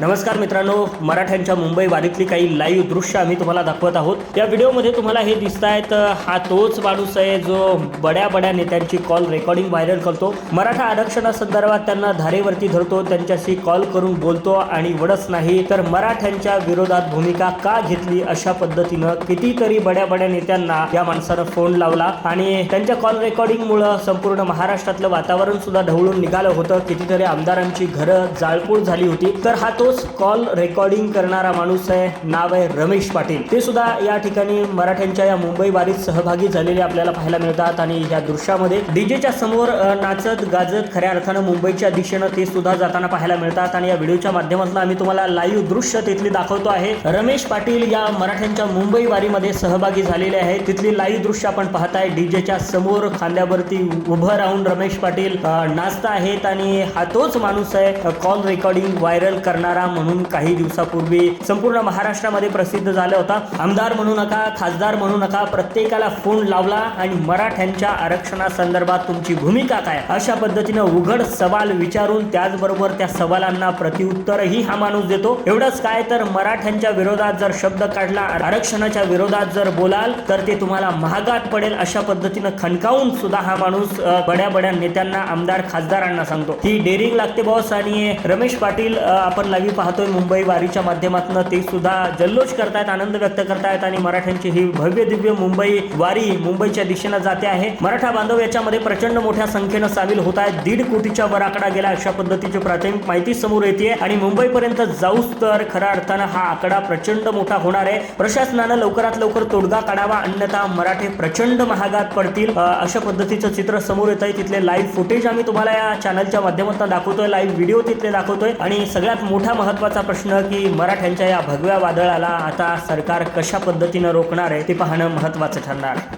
नमस्कार मित्रांनो मराठ्यांच्या मुंबई वारीतली काही लाईव्ह दृश्य आम्ही तुम्हाला दाखवत आहोत. त्या व्हिडिओमध्ये तुम्हाला हे दिसत आहेत हा तोच माणूस आहे जो बड्या बड्या नेत्यांची कॉल रेकॉर्डिंग व्हायरल करतो. मराठा आरक्षणासंदर्भात त्यांना धारेवरती धरतो त्यांच्याशी कॉल करून बोलतो आणि वडच नाही तर मराठ्यांच्या विरोधात भूमिका का घेतली अशा पद्धतीनं कितीतरी बड्या बड्या नेत्यांना या माणसानं फोन लावला आणि त्यांच्या कॉल रेकॉर्डिंगमुळं संपूर्ण महाराष्ट्रातलं वातावरण सुद्धा ढवळून निघालं होतं. कितीतरी आमदारांची घरं जाळपोळ झाली होती. तर हा तो तोच कॉल रेकॉर्डिंग करणारा माणूस आहे. नाव आहे रमेश पाटील. ते सुद्धा या ठिकाणी मराठ्यांच्या या मुंबई वारीत सहभागी झालेले आपल्याला पाहायला मिळतात आणि या दृश्यामध्ये डीजेच्या समोर नाचत गाजत खऱ्या अर्थानं मुंबईच्या दिशेनं ते सुद्धा जाताना पाहायला मिळतात आणि या व्हिडिओच्या माध्यमातून आम्ही तुम्हाला लाईव्ह दृश्य तिथली दाखवतो आहे. रमेश पाटील या मराठ्यांच्या मुंबई वारीमध्ये सहभागी झालेले आहे तिथली लाईव्ह दृश्य आपण पाहताय. डीजेच्या समोर खांद्यावरती उभं राहून रमेश पाटील नाचता आहेत आणि हा तोच माणूस आहे. कॉल रेकॉर्डिंग व्हायरल करणारा म्हणून काही दिवसापूर्वी संपूर्ण महाराष्ट्रामध्ये प्रसिद्ध झाला होता. आमदार म्हणू नका खासदार म्हणू नका प्रत्येकाला फोन लावला आणि मराठ्यांच्या आरक्षणासंदर्भात तुमची भूमिका काय? अशा पद्धतीनं उघड सवाल विचारून त्याचबरोबर त्या सवालांना प्रतिउत्तरही हा माणूस देतो. एवढंच काय तर मराठ्यांच्या विरोधात जर शब्द काढला आरक्षणाच्या विरोधात जर बोलाल तर ते तुम्हाला महागात पडेल अशा पद्धतीनं खणकावून सुद्धा हा माणूस बड्या बड्या नेत्यांना आमदार खासदारांना सांगतो. ही डेअरिंग लागते बॉस. आणि रमेश पाटील आपण आपण लाईव्ह पाहतोय मुंबई वारीच्या माध्यमातून ते सुद्धा जल्लोष करतायत आनंद व्यक्त करतायत आणि मराठ्यांची ही भव्य दिव्य मुंबई वारी मुंबईच्या दिशेनं जाते आहे. मराठा बांधव याच्यामध्ये प्रचंड मोठ्या संख्येनं सामील होत आहेत दीड कोटीच्या वर आकडा गेला अशा पद्धतीची प्राथमिक माहिती समोर येते आणि मुंबईपर्यंत जाऊस तर खऱ्या अर्थानं हा आकडा प्रचंड मोठा होणार आहे. प्रशासनानं लवकरात लवकर तोडगा काढावा अन्यथा मराठे प्रचंड महागात पडतील अशा पद्धतीचं चित्र समोर येत आहे तिथले लाईव्ह फुटेज आम्ही तुम्हाला या चॅनलच्या माध्यमातून दाखवतोय. लाईव्ह व्हिडिओ तिथले दाखवतोय. आणि सगळ्यात मोठा महत्त्वाचा प्रश्न की मराठ्यांच्या या भगव्या वादळाला आता सरकार कशा पद्धतीनं रोखणार आहे ते पाहणं महत्वाचं ठरणार आहे.